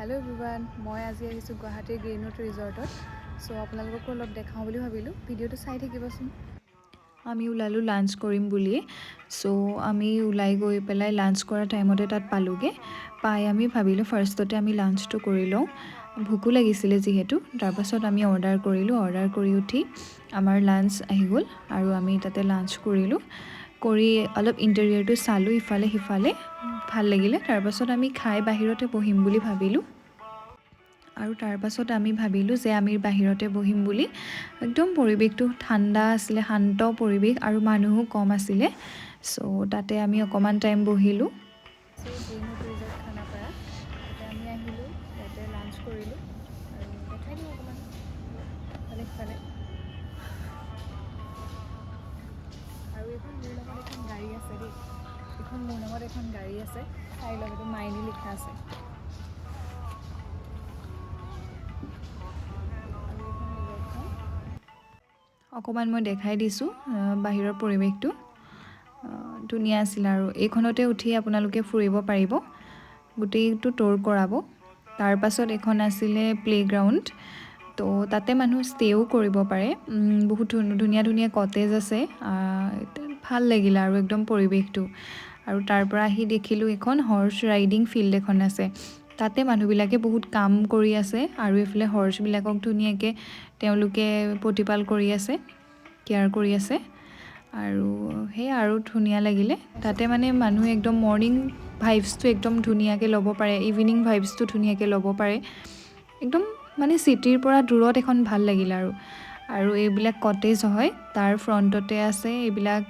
Hello everyone মই আজি আহিছোঁ গুৱাহাটীৰ গ্ৰীণউড ৰিজৰ্টত চ' আপোনালোককো অলপ দেখাওঁ বুলি ভাবিলোঁ। ভিডিঅ'টো চাই থাকিবচোন। আমি ওলালোঁ লাঞ্চ কৰিম বুলি চ' আমি ওলাই গৈ পেলাই লাঞ্চ কৰা টাইমতে তাত পালোঁগৈ। পাই আমি ভাবিলোঁ ফাৰ্ষ্টতে আমি লাঞ্চটো কৰি লওঁ। ভোকো লাগিছিলে যিহেতু। তাৰপাছত আমি অৰ্ডাৰ কৰিলোঁ। অৰ্ডাৰ কৰি উঠি আমাৰ লাঞ্চ আহি গ'ল আৰু আমি তাতে লাঞ্চ কৰিলোঁ। কৰি অলপ ইণ্টেৰিয়ৰটো চালোঁ ইফালে সিফালে ভাল লাগিলে। তাৰপাছত আমি খাই বাহিৰতে বহিম বুলি ভাবিলোঁ। আৰু তাৰপাছত আমি ভাবিলোঁ যে আমি বাহিৰতে বহিম বুলি। একদম পৰিৱেশটো ঠাণ্ডা আছিলে শান্ত পৰিৱেশ আৰু মানুহো কম আছিলে। চ' তাতে আমি অকণমান টাইম বহিলোঁ। আৰু এইখন গাড়ী আছে দেই। এইখন মোৰ নামত এখন গাড়ী আছে লওক এইটো মাইনী লিখা আছে। অকণমান মই দেখাই দিছোঁ বাহিৰৰ পৰিৱেশটো। ধুনীয়া আছিল আৰু এইখনতে উঠি আপোনালোকে ফুৰিব পাৰিব। গোটেইটো ট'ৰ কৰাব। তাৰপাছত এইখন আছিলে প্লে'গ্ৰাউণ্ড তো তাতে মানুহ ষ্টেও কৰিব পাৰে। বহুত ধুন- ধুনীয়া ধুনীয়া কটেজ আছে। ভাল লাগিলে আৰু একদম পৰিৱেশটো। আৰু তাৰ পৰা আহি দেখিলোঁ এখন হৰ্চ ৰাইডিং ফিল্ড এখন আছে। তাতে মানুহবিলাকে বহুত কাম কৰি আছে আৰু এইফালে হৰ্চবিলাকক ধুনীয়াকৈ তেওঁলোকে প্ৰতিপাল কৰি আছে কেয়াৰ কৰি আছে। আৰু সেয়া আৰু ধুনীয়া লাগিলে। তাতে মানে মানুহে একদম মৰ্ণিং ভাইবছটো একদম ধুনীয়াকৈ ল'ব পাৰে ইভিনিং ভাইবছটো ধুনীয়াকৈ ল'ব পাৰে। একদম মানে চিটিৰ পৰা দূৰত এখন ভাল লাগিলে আৰু। আৰু এইবিলাক কটেজ হয় তাৰ ফ্ৰণ্টতে আছে এইবিলাক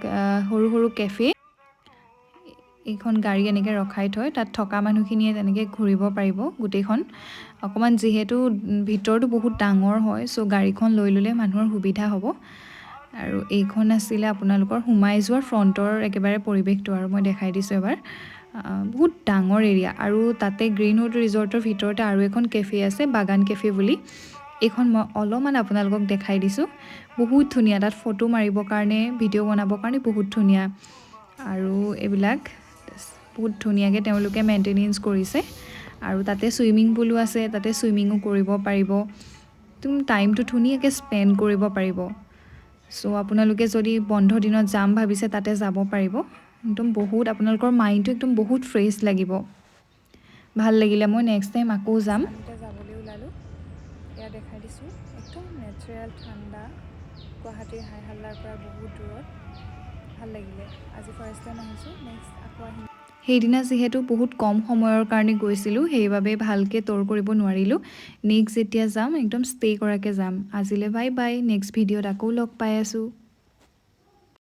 সৰু সৰু কেফে এইখন গাড়ী এনেকৈ ৰখাই থয় তাত থকা মানুহখিনিয়ে তেনেকৈ ঘূৰিব পাৰিব গোটেইখন। অকণমান যিহেতু উম, ভিতৰতো বহুত ডাঙৰ হয় চ' গাড়ীখন লৈ ল'লে মানুহৰ সুবিধা হ'ব। আৰু এইখন আছিলে আপোনালোকৰ সোমাই যোৱাৰ ফ্ৰণ্টৰ একেবাৰে পৰিৱেশটো আৰু মই দেখাই দিছোঁ এবাৰ। বহুত ডাঙৰ এৰিয়া আৰু তাতে গ্ৰীণউড ৰিজৰ্টৰ ভিতৰতে আৰু এখন কেফে আছে বাগান কেফে বুলি। এইখন মই অলপমান আপোনালোকক দেখাই দিছোঁ। বহুত ধুনীয়া তাত ফটো মাৰিবৰ কাৰণে ভিডিঅ' বনাবৰ কাৰণে বহুত ধুনীয়া। আৰু এইবিলাক বহুত ধুনীয়াকৈ তেওঁলোকে মেইনটেনেঞ্চ কৰিছে। আৰু তাতে ছুইমিং পুলো আছে তাতে ছুইমিঙো কৰিব পাৰিব। একদম টাইমটো ধুনীয়াকৈ স্পেণ্ড কৰিব পাৰিব। চ' আপোনালোকে যদি বন্ধ দিনত যাম ভাবিছে তাতে যাব পাৰিব। একদম বহুত আপোনালোকৰ মাইণ্ডটো একদম বহুত ফ্ৰেছ লাগিব। ভাল লাগিলে মই নেক্সট টাইম আকৌ যাম। যাবলৈ ওলালোঁ। এয়া দেখাই দিছোঁ। একদম নেচাৰেল ঠাণ্ডা গুৱাহাটীৰ হাই হাল্লাৰ পৰা বহুত দূৰত। ভাল লাগিলে। আজি ফাৰ্ষ্ট টাইম আহিছোঁ নেক্সট আকৌ আহিম। সেইদিনা যিহেতু বহুত কম সময়ৰ কাৰণে গৈছিলোঁ সেইবাবে ভালকৈ ট'ৰ কৰিব নোৱাৰিলোঁ। নেক্সট যেতিয়া যাম একদম ষ্টে' কৰাকৈ যাম। আজিলৈ বাই বাই নেক্সট ভিডিঅ'ত আকৌ লগ পাই আছোঁ।